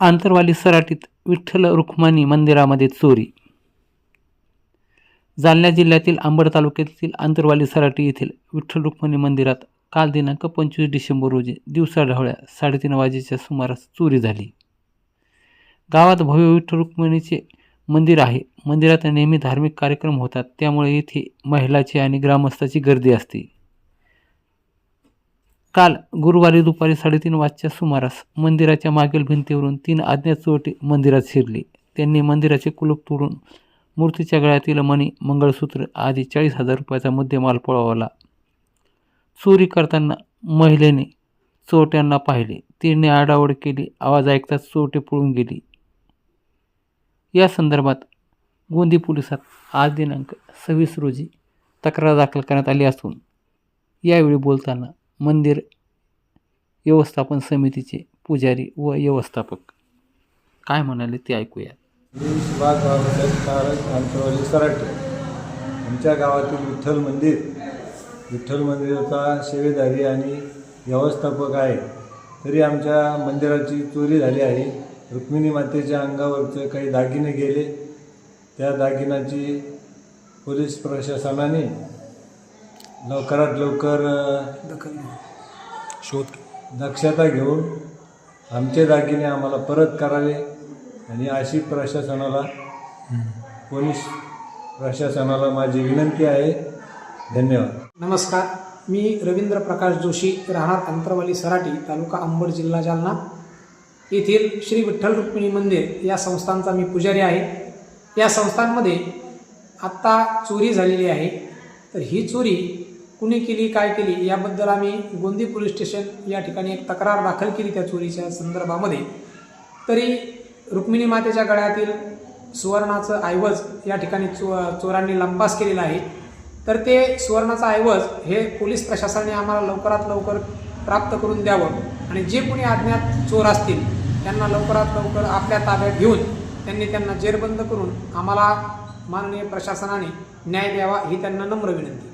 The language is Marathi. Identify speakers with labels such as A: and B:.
A: आंतरवाली सराटीत विठ्ठल रुक्मानी मंदिरामध्ये चोरी. जालना जिल्ह्यातील आंबड तालुक्यातील आंतरवाली सराटी येथील विठ्ठल रुक्मिणी मंदिरात काल दिनांक पंचवीस डिसेंबर रोजी दिवसाढवळ्या साडेतीन वाजेच्या सुमारास चोरी झाली. गावात भव्य विठ्ठल रुक्मिणीचे मंदिर आहे. मंदिरात नेहमी धार्मिक कार्यक्रम होतात. त्यामुळे येथे महिलाची आणि ग्रामस्थाची गर्दी असते. काल गुरुवारी दुपारी साडेतीन वाजच्या सुमारास मंदिराच्या मागील भिंतीवरून तीन अज्ञात चोरटे मंदिरात शिरले. त्यांनी मंदिराचे कुलूप तोडून मूर्तीच्या गळ्यातील मणी मंगळसूत्र आदी चाळीस हजार रुपयाचा मुद्देमाल पळवला. चोरी करताना महिलेने चोरट्यांना पाहिले. तिने आडावड केली. आवाज ऐकताच चोरटे पळून गेली. या संदर्भात गोंदी पोलिसात आज दिनांक सव्वीस रोजी तक्रार दाखल करण्यात आली असून यावेळी बोलताना मंदिर व्यवस्थापन समितीचे पुजारी व व्यवस्थापक. काय म्हणाले ते ऐकूया.
B: मी सुभाष बाबासाहेब आंतरवाली सराटे. आमच्या गावातील विठ्ठल मंदिर. विठ्ठल मंदिराचा सेवेदारी आणि व्यवस्थापक आहे. तरी आमच्या मंदिराची चोरी झाली आहे. रुक्मिणी मातेच्या अंगावरचे काही दागिने गेले. त्या दागिन्याची पोलीस प्रशासनाने लवकरात लवकर शोध. दक्षता घेऊन आमचे दागिने आम्हाला परत करावे आणि अशी प्रशासनाला पोलीस प्रशासनाला माझी विनंती आहे. धन्यवाद.
C: नमस्कार. मी रवींद्र प्रकाश जोशी राहणार अंतरवाली सराटी तालुका अंबड जिल्हा जालना. येथील श्री विठ्ठल रुक्मिणी मंदिर या संस्थांचा मी पुजारी आहे. या संस्थांमध्ये आत्ता चोरी झालेली आहे. तर ही चोरी कुणी केली काय केली याबद्दल आम्ही गोंदी पोलीस स्टेशन या ठिकाणी एक तक्रार दाखल केली त्या चोरीच्या संदर्भामध्ये. तरी रुक्मिणी मातेच्या गळ्यातील सुवर्णाचं ऐवज या ठिकाणी चो चोरांनी लंपास केलेला आहे. तर ते सुवर्णाचा ऐवज हे पोलीस प्रशासनाने आम्हाला लवकरात लवकर प्राप्त करून द्यावं आणि जे कोणी अज्ञात चोर असतील त्यांना लवकरात लवकर आपल्या ताब्यात घेऊन त्यांनी त्यांना जेरबंद करून आम्हाला माननीय प्रशासनाने न्याय द्यावा ही त्यांना नम्र विनंती.